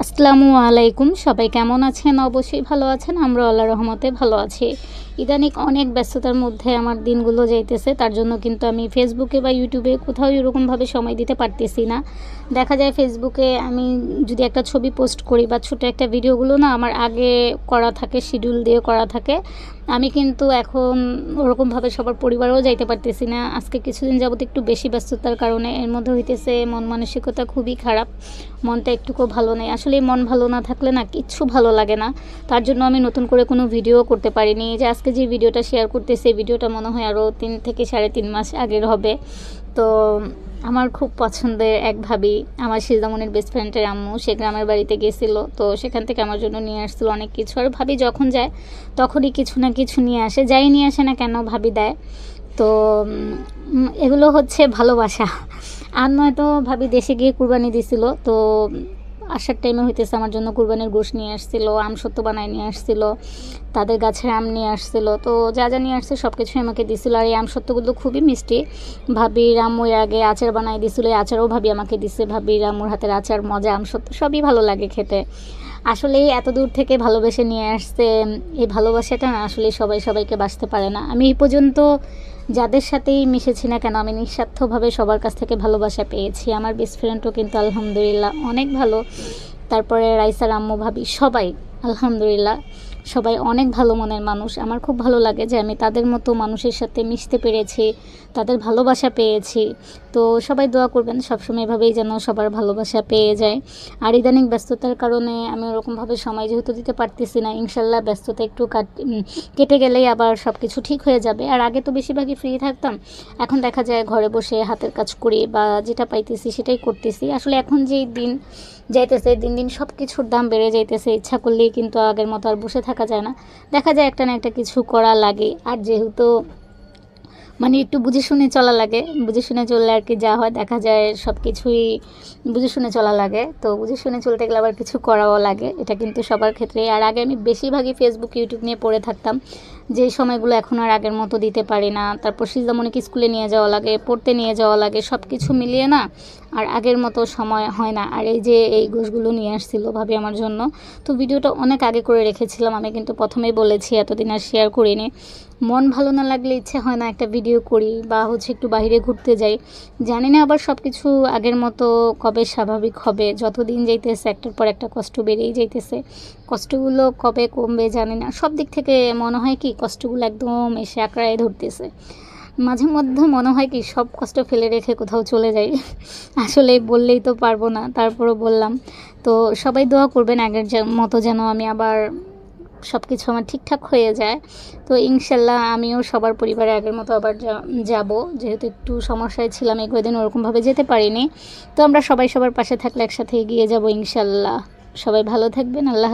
আসসালামু আলাইকুম। সবাই কেমন আছেন? অবশ্যই ভালো আছেন। আমরা আল্লাহ রহমতে ভালো আছি। ইদানিং অনেক ব্যস্ততার মধ্যে আমার দিনগুলো যাইতেছে, তার জন্য কিন্তু আমি ফেসবুকে বা ইউটিউবে কোথাও এরকমভাবে সময় দিতে পারতেছি না। দেখা যায় ফেসবুকে আমি যদি একটা ছবি পোস্ট করি বা ছোটো একটা ভিডিওগুলো না আমার আগে করা থাকে শিডিউল দিয়ে করা থাকে, আমি কিন্তু এখন ওরকমভাবে সবার পরিবারেও যাইতে পারতেছি না। আজকে কিছুদিন যাবত একটু বেশি ব্যস্ততার কারণে এর মধ্যে হইতেছে মন মানসিকতা খুবই খারাপ, মনটা একটুকু ভালো নেই। আসলে মন ভালো না থাকলে না কিচ্ছু ভালো লাগে না, তার জন্য আমি নতুন করে কোনো ভিডিও করতে পারিনি। যে আজকে যে ভিডিওটা শেয়ার করতেছি, এই ভিডিওটা মনে হয় আরও তিন থেকে সাড়ে তিন মাস আগের হবে। তো আমার খুব পছন্দের এক ভাবি, আমার শিলদামনির বেস্ট ফ্রেন্ডের আম্মু, সে গ্রামের বাড়িতে গেছিল। তো সেখান থেকে আমার জন্য নিয়ে আসছিল অনেক কিছু। আর ভাবি যখন যায়, তখনই কিছু না কিছু নিয়ে আসে। যাই নিয়ে আসে না কেন, ভাবি দেয়। তো এগুলো হচ্ছে ভালোবাসা। আর নয়তো ভাবি দেশে গিয়ে কুরবানি দিছিল। তো আসার টাইমে হইতেছে আমার জন্য কুরবানির গোশ নিয়ে আসছিল, আম সত্য বানায় নিয়ে আসছিল, তাদের গাছের আম নিয়ে আসছিল। তো যা যা নিয়ে আসছে সব কিছুই আমাকে দিছিল আর এই আম সত্যগুলো খুবই মিষ্টি। ভাবি রামুর আগে আচার বানায় দিছিল, এই আচারও ভাবি আমাকে দিছে। ভাবি, রামুর হাতের আচার, মজা, আম সত্য সবই ভালো লাগে খেতে। আসলে এত দূর থেকে ভালোবেসে নিয়ে আসতে এই ভালোবাসাটা না আসলে সবাই সবাইকে বাঁচতে পারে না। আমি এই পর্যন্ত যাদের সাথেই মিশেছি না কেন, আমি নিঃস্বার্থভাবে সবার কাছ থেকে ভালোবাসা পেয়েছি। আমার বেস্ট ফ্রেন্ডও কিন্তু আলহামদুলিল্লাহ অনেক ভালো। তারপরে রাইসার আম্মু, ভাবি, সবাই আলহামদুলিল্লাহ, সবাই অনেক ভালো মনের মানুষ। আমার খুব ভালো লাগে যে আমি তাদের মতো মানুষের সাথে মিশতে পেরেছি, তাদের ভালোবাসা পেয়েছি। তো সবাই দোয়া করবেন, সবসময় এভাবেই যেন সবার ভালোবাসা পেয়ে যায়। আর ইদানিং ব্যস্ততার কারণে আমি ওরকমভাবে সময় যেহেতু দিতে পারতেছি না, ইনশাল্লাহ ব্যস্ততা একটু কাট কেটে গেলেই আবার সব কিছু ঠিক হয়ে যাবে। আর আগে তো বেশিরভাগই ফ্রি থাকতাম, এখন দেখা যায় ঘরে বসে হাতের কাজ করি বা যেটা পাইতেছি সেটাই করতেছি। আসলে এখন যেই দিন যাইতেছে, দিন দিন সব কিছুর দাম বেড়ে যাইতেছে। ইচ্ছা করলেই কিন্তু আগের মতো আর বসে থাকা যায় না। দেখা যায় একটা না একটা কিছু করা লাগে। আর যেহেতু মানে একটু বুঝে শুনে চলা লাগে। বুঝে শুনে চললে আর কি যা হয়, দেখা যায় সব কিছুই বুঝে শুনে চলা লাগে। তো বুঝে শুনে চলতে গেলে আবার কিছু করাও লাগে। এটা কিন্তু সবার ক্ষেত্রে আর আগে আমি বেশিরভাগই ফেসবুক ইউটিউব নিয়ে পড়ে থাকতাম। যে সময়গুলো এখন আর আগের মতো দিতে পারি না, তারপর সিজামনিকে স্কুলে নিয়ে যাওয়া লাগে, পড়তে নিয়ে যাওয়া লাগে সব কিছু মিলিয়ে না আর আগের মতো সময় হয় না। আর এই যে এই গোশগুলো নিয়ে আসছিল ভাবি আমার জন্য, তো ভিডিওটা অনেক আগে করে রেখেছিলাম, আমি কিন্তু প্রথমেই বলেছি, এতদিন আর শেয়ার করিনি। মন ভালো না লাগলে ইচ্ছে হয় না একটা ভিডিও করি বা হচ্ছে একটু বাইরে ঘুরতে যাই। জানি না আবার সব কিছু আগের মতো কবে স্বাভাবিক হবে, যতদিন যাইতেছে একটার পর একটা কষ্ট বেড়েই যাইতেছে। কষ্টগুলো কবে কমবে জানি না, সব দিক থেকে মনে হয় কি কষ্টগুলো একদম এসে আঁকড়ায় ধরতেছে। মাঝে মধ্যে মনে হয় কি, সব কষ্ট ফেলে রেখে কোথাও চলে যাই। আসলে বললেই তো পারব না, তারপরও বললাম। তো সবাই দোয়া করবেন আগের মতো যেন আমি আবার সব কিছু আমার ঠিকঠাক হয়ে যায়। তো ইনশাল্লাহ আমিও সবার পরিবারে আগের মতো আবার যাব। যেহেতু একটু সমস্যায় ছিলাম, এই কয়েকদিন ওরকমভাবে যেতে পারিনি। তো আমরা সবাই সবার পাশে থাকলে একসাথে এগিয়ে যাব ইনশাল্লাহ। সবাই ভালো থাকবেন, আল্লাহ